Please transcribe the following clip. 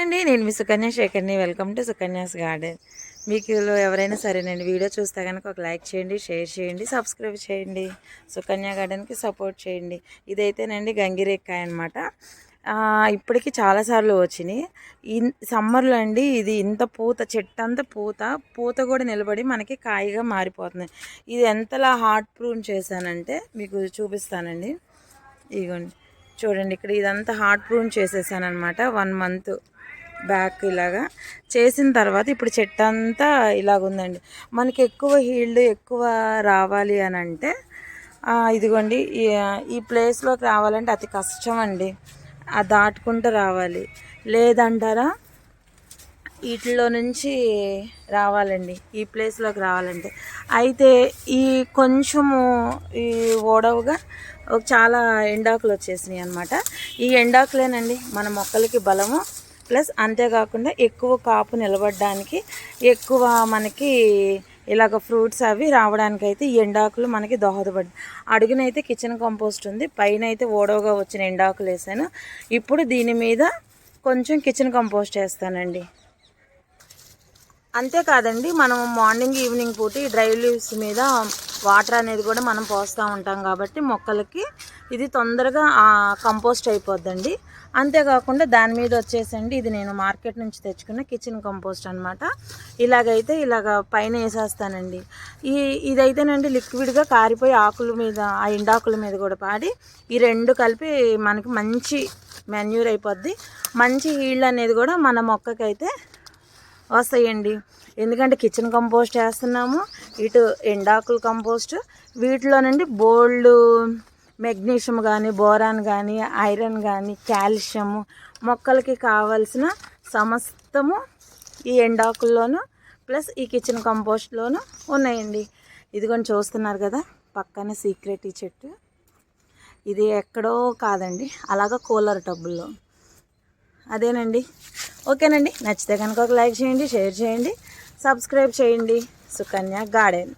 అండి. నేను మీ Sukanya శేఖర్ని. Welcome to Sukanya's garden. మీకు ఎవరైనా సరేనండి వీడియో చూస్తే కనుక ఒక లైక్ చేయండి షేర్ చేయండి సబ్స్క్రైబ్ చేయండి. సుకన్య గార్డెన్కి సపోర్ట్ చేయండి. ఇదైతేనండి గంగిరేక్కాయ అనమాట ఇప్పటికి చాలాసార్లు వచ్చినాయి. ఇన్ సమ్మర్లో అండి ఇది ఇంత పూత చెట్టు అంతా పూత పూత కూడా నిలబడి మనకి కాయగా మారిపోతుంది. ఇది ఎంతలా హార్ట్ ప్రూన్ చేశానంటే మీకు చూపిస్తానండి. ఇదిగోండి చూడండి ఇక్కడ ఇదంతా హార్ట్ ప్రూన్ చేసేసాను అనమాట వన్ మంత్ బ్యాక్ ఇలాగా. చేసిన తర్వాత ఇప్పుడు చెట్టు అంతా ఇలాగుందండి. మనకి ఎక్కువ హీల్డ్ ఎక్కువ రావాలి అని అంటే ఇదిగోండి ఈ- ప్లేస్లోకి రావాలంటే అతి కష్టం అండి అది దాటుకుంటూ రావాలి. లేదంటారా? వీటిలో నుంచి రావాలండి. ఈ ప్లేస్లోకి రావాలంటే. అయితే ఈ కొంచెము ఈ ఓడవుగా ఒక చాలా ఎండాకులు వచ్చేసినాయి అనమాట ఈ ఎండాకులేనండి మన మొక్కలకి బలము ప్లస్ అంతేకాకుండా ఎక్కువ కాపు నిలబడడానికి ఎక్కువ మనకి ఇలాగ ఫ్రూట్స్ అవి రావడానికి అయితే ఈ ఎండాకులు మనకి దోహదపడి అడుగునైతే కిచెన్ కంపోస్ట్ ఉంది పైన అయితే ఓడవగా వచ్చిన ఎండాకులు వేసాను. ఇప్పుడు దీని మీద కొంచెం కిచెన్ కంపోస్ట్ వేస్తానండి అంతేకాదండి మనం మార్నింగ్ ఈవినింగ్ పూట డ్రై లీవ్స్ మీద వాటర్ అనేది కూడా మనం పోస్తూ ఉంటాం కాబట్టి మొక్కలకి ఇది తొందరగా కంపోస్ట్ అయిపోద్దండి. అంతేకాకుండా దాని మీద వచ్చేసండి ఇది నేను మార్కెట్ నుంచి తెచ్చుకున్న కిచెన్ కంపోస్ట్ అనమాట ఇలాగైతే ఇలాగ పైన వేసేస్తానండి. ఈ ఇదైతేనండి లిక్విడ్గా కారిపోయి ఆకుల మీద ఆ ఎండాకుల మీద కూడా పాడి ఈ రెండు కలిపి మనకి మంచి మెన్యూర్ అయిపోద్ది. మంచి హీల్డ్ అనేది కూడా మన మొక్కకైతే వస్తాయండి. ఎందుకంటే కిచెన్ కంపోస్ట్ వేస్తున్నాము ఇటు ఎండాకుల కంపోస్ట్ వీటిలో నుండి బోల్డ్ మెగ్నీషియం కానీ బోరాన్ కానీ ఐరన్ కానీ కాల్షియము మొక్కలకి కావలసిన సమస్తము ఈ ఎండాకుల్లోనూ ప్లస్ ఈ కిచెన్ కంపోస్ట్లోనూ ఉన్నాయండి. ఇదిగోని చూస్తున్నారు కదా పక్కన సీక్రెట్ ఈ చెట్టు. ఇది ఎక్కడో కాదండి అలాగా కూలర్ టబ్బుల్లో. అదేనండి. ఓకేనండి. నచ్చితే కనుక ఒక లైక్ చేయండి షేర్ చేయండి సబ్స్క్రైబ్ చేయండి. సుకన్య గార్డెన్.